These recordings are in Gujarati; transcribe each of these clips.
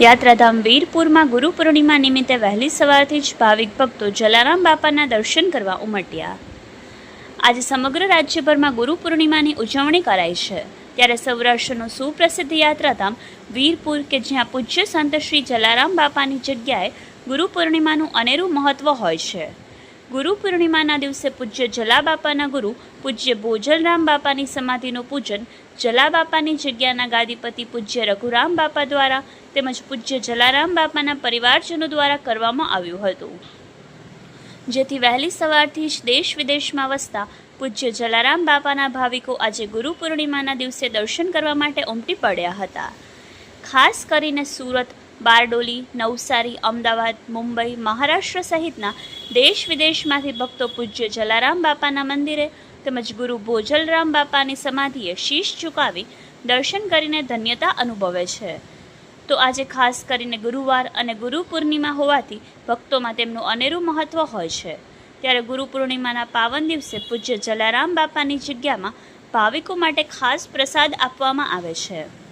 યાત્રાધામ વીરપુરમાં ગુરુ પૂર્ણિમા નિમિત્તે વહેલી સવારથી જ ભાવિક ભક્તો જલારામ બાપાના દર્શન કરવા ઉમટ્યા. આજે સમગ્ર રાજ્યભરમાં ગુરુ પૂર્ણિમાની ઉજવણી કરાઈ છે. ત્યારે સૌરાષ્ટ્રનું સુપ્રસિદ્ધ યાત્રાધામ વીરપુર કે જ્યાં પૂજ્ય સંત શ્રી જલારામ બાપાની જગ્યાએ ગુરુ પૂર્ણિમાનું અનેરું મહત્વ હોય છે. ગુરુ પૂર્ણિમાના દિવસે પૂજ્ય જલા બાપાના ગુરુ, પૂજ્ય ભોજલરામ બાપાની સમાધિનું પૂજન જલા બાપાની જગ્યાના ગાદીપતિ પૂજ્ય રઘુરામ બાપા દ્વારા તેમજ પૂજ્ય જલારામ બાપાના પરિવારજનો દ્વારા કરવામાં આવ્યું હતું. જેથી વહેલી સવારથી જ દેશ વિદેશમાં વસતા પૂજ્ય જલારામ બાપાના ભાવિકો આજે ગુરુ પૂર્ણિમાના દિવસે દર્શન કરવા માટે ઉમટી પડ્યા હતા. ખાસ કરીને સુરત, બારડોલી, નવસારી, અમદાવાદ, મુંબઈ, મહારાષ્ટ્ર સહિતના દેશ વિદેશમાંથી ભક્તો પૂજ્ય જલારામ બાપાના મંદિરે તેમજ ગુરુ ભોજલરામ બાપાની સમાધિએ શીશ ઝુકાવી દર્શન કરીને ધન્યતા અનુભવે છે. તો આજે ખાસ કરીને ગુરુવાર અને ગુરુ પૂર્ણિમા હોવાથી ભક્તોમાં તેમનું અનેરું મહત્વ હોય છે. ત્યારે ગુરુ પૂર્ણિમાના પાવન દિવસે પૂજ્ય જલારામ બાપાની જગ્યામાં ભાવિકો માટે ખાસ પ્રસાદ આપવામાં આવે છે.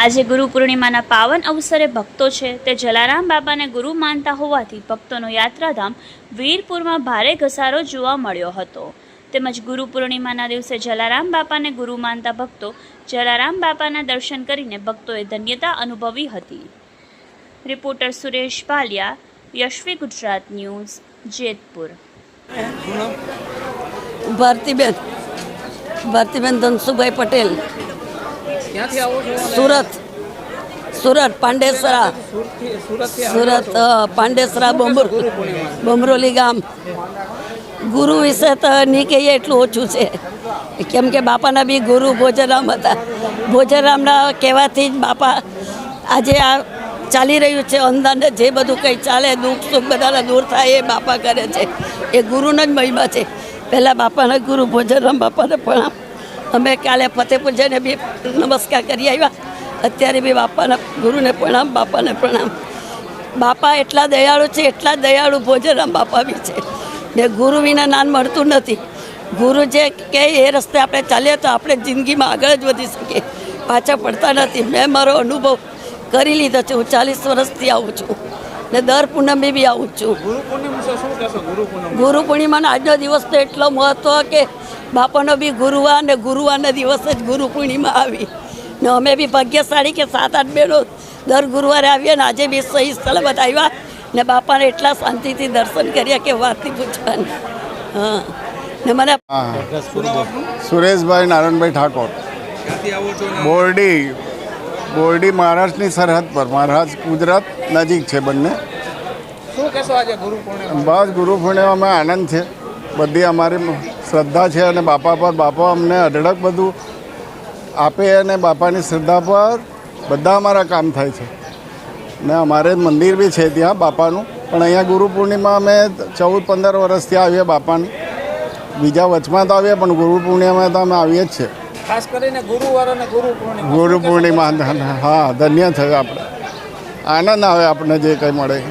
આજે ગુરુ પૂર્ણિમાના પાવન અવસરે ભક્તો છે. તે જલારામ બાપાને ગુરુ માનતા હોવાથી ભક્તોનો યાત્રાધામ વીરપુરમાં ભારે ઘસારો જોવા મળ્યો હતો. તેમજ ગુરુ પૂર્ણિમાના દિવસે જલારામ બાપાને ગુરુ માનતા ભક્તો જલારામ બાપાના દર્શન કરીને ભક્તોએ ધન્યતા અનુભવી હતી. Reporter Suresh Paliya Yashvi Gujarat news, Jetpur. ભારતીબેન ભારતીબેન ધનસુભાઈ પટેલ. સુરત. સુરત, પાંડેસરા. સુરત પાંડેસરા, બોમ્બર બોમરોલી ગામ. ગુરુ વિશે તો નહીં કહીએ, એટલું ઓછું છે. કેમ કે બાપાના બી ગુરુ ભોજરામ હતા. ભોજરામના કહેવાથી જ બાપા આજે આ ચાલી રહ્યું છે અંદાને જે બધું કંઈ ચાલે, દુઃખ સુખ બધાને દૂર થાય એ બાપા કરે છે. એ ગુરુનો જ મહિમા છે. પહેલાં બાપાના ગુરુ, ભોજરામ બાપાને પ્રણામ અમે કાલે ફતેપુર જઈને બી નમસ્કાર કરી આવ્યા. અત્યારે બી બાપાના ગુરુને પ્રણામ, બાપાને પ્રણામ. બાપા એટલા દયાળુ છે, એટલા દયાળુ ભોજનરામ બાપા બી છે. ને ગુરુ વિના નાન મળતું નથી. ગુરુ જે કહે એ રસ્તે આપણે ચાલીએ તો આપણે જિંદગીમાં આગળ જ વધી શકીએ. પાછા પડતા નથી. મેં મારો અનુભવ કરી લીધો છે. હું ચાલીસ વર્ષથી આવું છું. ને દર પૂનમે બી આવું જ છું. ગુરુ પૂર્ણિમા વિશે શું કહેશો? ગુરુ પૂર્ણિમા ગુરુ પૂર્ણિમાનો આજનો દિવસ તો એટલો મહત્વ કે બાપાનો બી ગુરુવાર ને ગુરુવારના દિવસે જ ગુરુ પૂર્ણિમા આવી. ને અમે બી ભાગ્યશાળી કે સાત આઠ બહેનો દર ગુરુવારે આવીએ ને આજે બી સહી સલામત આવ્યા ને બાપાને એટલા શાંતિથી દર્શન કર્યા કે વાતથી પૂછવાની. હા. ને મને સુરેશભાઈ નારાયણભાઈ ઠાકોર. ક્યાંથી આવો છો અને બોરડી. બોરડી મહારાષ્ટ્રની સરહદ પર. મહારાષ્ટ્ર ગુજરાત નજીક છે બંને. શું કહેશો આજે ગુરુ પૂર્ણિમા? બસ ગુરુ પૂર્ણિમામાં આનંદ છે. બધી અમારી શ્રદ્ધા છે અને બાપા પર બાપા અમને અઢળક બધું આપે અને બાપાની શ્રદ્ધા પર બધા અમારા કામ થાય છે. ને અમારે મંદિર બી છે ત્યાં બાપાનું. પણ અહીંયા ગુરુ પૂર્ણિમા અમે ચૌદ પંદર વર્ષથી આવીએ બાપાની. બીજા વચમાં તો આવીએ પણ ગુરુ પૂર્ણિમામાં તો અમે આવીએ જ છે ખાસ કરીને ગુરુવાર અને ગુરુ પૂર્ણિમા. ગુરુ પૂર્ણિમા, હા, ધન્ય થયું આપણે. આનંદ આવે આપણને જે કંઈ મળે.